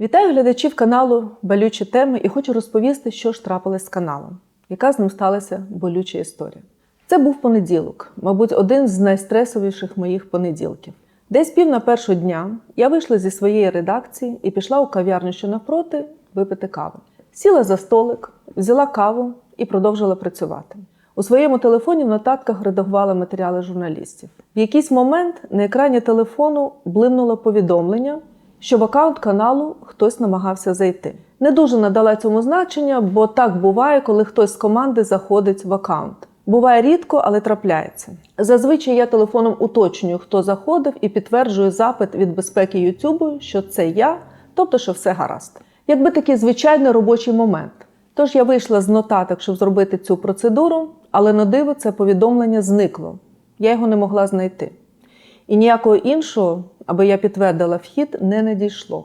Вітаю глядачів каналу Болючі теми і хочу розповісти, що ж трапилось з каналом, яка з ним сталася болюча історія. Це був понеділок, мабуть, один з найстресовіших моїх понеділків. Десь пів на першого дня я вийшла зі своєї редакції і пішла у кав'ярню, що навпроти, випити каву. Сіла за столик, взяла каву і продовжила працювати. У своєму телефоні в нотатках редагувала матеріали журналістів. В якийсь момент на екрані телефону блимнуло повідомлення, що в аккаунт каналу хтось намагався зайти. Не дуже надала цьому значення, бо так буває, коли хтось з команди заходить в аккаунт. Буває рідко, але трапляється. Зазвичай я телефоном уточнюю, хто заходив, і підтверджую запит від безпеки Ютубу, що це я, тобто, що все гаразд. Якби такий звичайний робочий момент. Тож я вийшла з нотаток, щоб зробити цю процедуру, але на диво це повідомлення зникло. Я його не могла знайти. І ніякого іншого, аби я підтвердила вхід, не надійшло.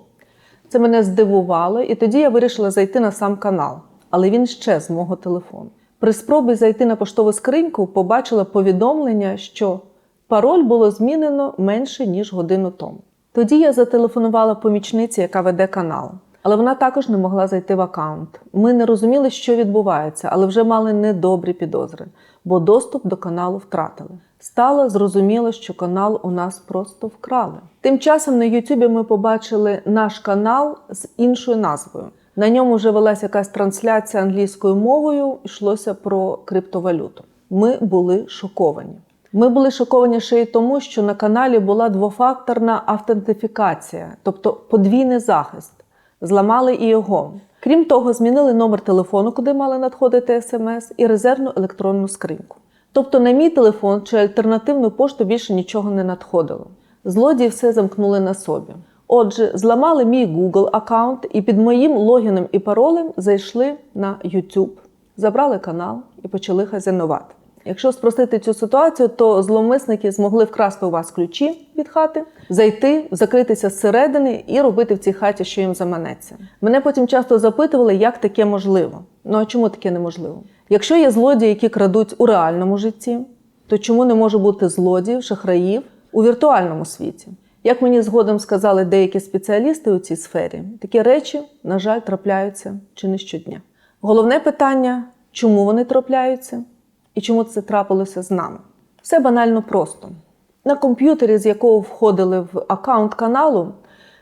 Це мене здивувало, і тоді я вирішила зайти на сам канал, але він ще з мого телефону. При спробі зайти на поштову скриньку побачила повідомлення, що пароль було змінено менше ніж годину тому. Тоді я зателефонувала помічниці, яка веде канал. Але вона також не могла зайти в аккаунт. Ми не розуміли, що відбувається, але вже мали недобрі підозри, бо доступ до каналу втратили. Стало зрозуміло, що канал у нас просто вкрали. Тим часом на Ютубі ми побачили наш канал з іншою назвою. На ньому вже велася якась трансляція англійською мовою, йшлося про криптовалюту. Ми були шоковані. Ми були шоковані ще й тому, що на каналі була двофакторна автентифікація, тобто подвійний захист. Зламали і його. Крім того, змінили номер телефону, куди мали надходити смс, і резервну електронну скриньку. Тобто на мій телефон чи альтернативну пошту більше нічого не надходило. Злодії все замкнули на собі. Отже, зламали мій Google аккаунт і під моїм логіном і паролем зайшли на YouTube, забрали канал і почали хазяйнувати. Якщо спростити цю ситуацію, то зловмисники змогли вкрасти у вас ключі від хати, зайти, закритися зсередини і робити в цій хаті, що їм заманеться. Мене потім часто запитували, як таке можливо. Ну а чому таке неможливо? Якщо є злодії, які крадуть у реальному житті, то чому не може бути злодіїв, шахраїв у віртуальному світі? Як мені згодом сказали деякі спеціалісти у цій сфері, такі речі, на жаль, трапляються чи не щодня. Головне питання, чому вони трапляються і чому це трапилося з нами? Все банально просто. На комп'ютері, з якого входили в аккаунт каналу,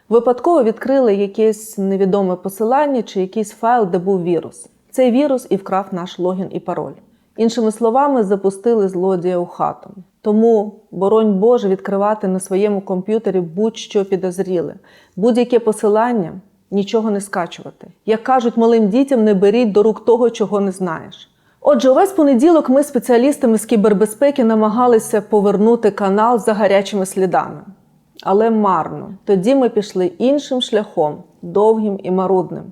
випадково відкрили якесь невідоме посилання чи якийсь файл, де був вірус. Цей вірус і вкрав наш логін і пароль. Іншими словами, запустили злодія у хату. Тому, боронь Боже, відкривати на своєму комп'ютері будь-що підозріле, будь-яке посилання, нічого не скачувати. Як кажуть малим дітям, не беріть до рук того, чого не знаєш. Отже, увесь понеділок ми, спеціалістами з кібербезпеки, намагалися повернути канал за гарячими слідами. Але марно. Тоді ми пішли іншим шляхом, довгим і марудним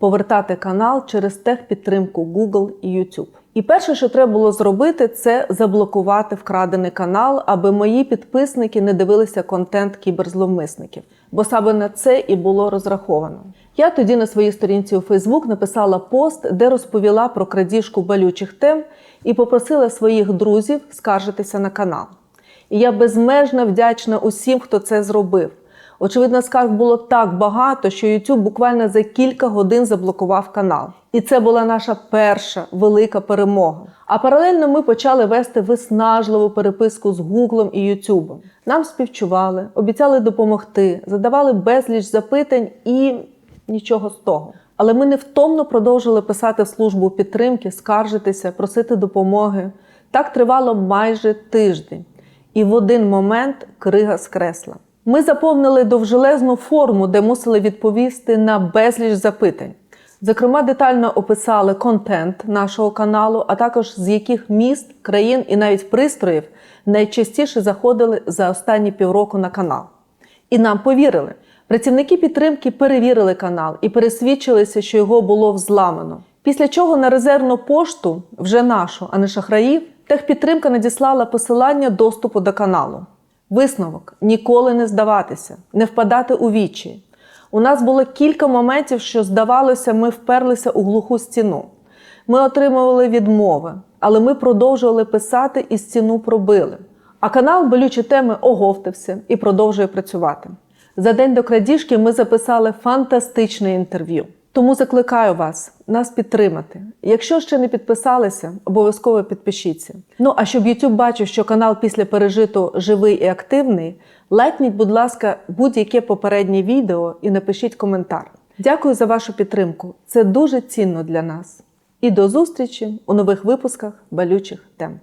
повертати канал через техпідтримку Google і YouTube. І перше, що треба було зробити, це заблокувати вкрадений канал, аби мої підписники не дивилися контент кіберзловмисників, бо саме на це і було розраховано. Я тоді на своїй сторінці у Facebook написала пост, де розповіла про крадіжку болючих тем і попросила своїх друзів скаржитися на канал. І я безмежно вдячна усім, хто це зробив. Очевидно, скарг було так багато, що YouTube буквально за кілька годин заблокував канал. І це була наша перша велика перемога. А паралельно ми почали вести виснажливу переписку з Гуглом і Ютубом. Нам співчували, обіцяли допомогти, задавали безліч запитань і нічого з того. Але ми невтомно продовжили писати в службу підтримки, скаржитися, просити допомоги. Так тривало майже тиждень. І в один момент крига скресла. Ми заповнили довжелезну форму, де мусили відповісти на безліч запитань. Зокрема, детально описали контент нашого каналу, а також з яких міст, країн і навіть пристроїв найчастіше заходили за останні півроку на канал. І нам повірили. Працівники підтримки перевірили канал і пересвідчилися, що його було взламано. Після чого на резервну пошту, вже нашу, а не шахраїв, техпідтримка надіслала посилання доступу до каналу. Висновок ніколи не здаватися, не впадати у вічі. У нас було кілька моментів, що здавалося, ми вперлися у глуху стіну. Ми отримували відмови, але ми продовжували писати і стіну пробили. А канал болючі теми оговтався і продовжує працювати. За день до крадіжки ми записали фантастичне інтерв'ю. Тому закликаю вас нас підтримати. Якщо ще не підписалися, обов'язково підпишіться. Ну а щоб YouTube бачив, що канал після пережиту живий і активний, лайкніть, будь ласка, будь-яке попереднє відео і напишіть коментар. Дякую за вашу підтримку. Це дуже цінно для нас. І до зустрічі у нових випусках балючих тем.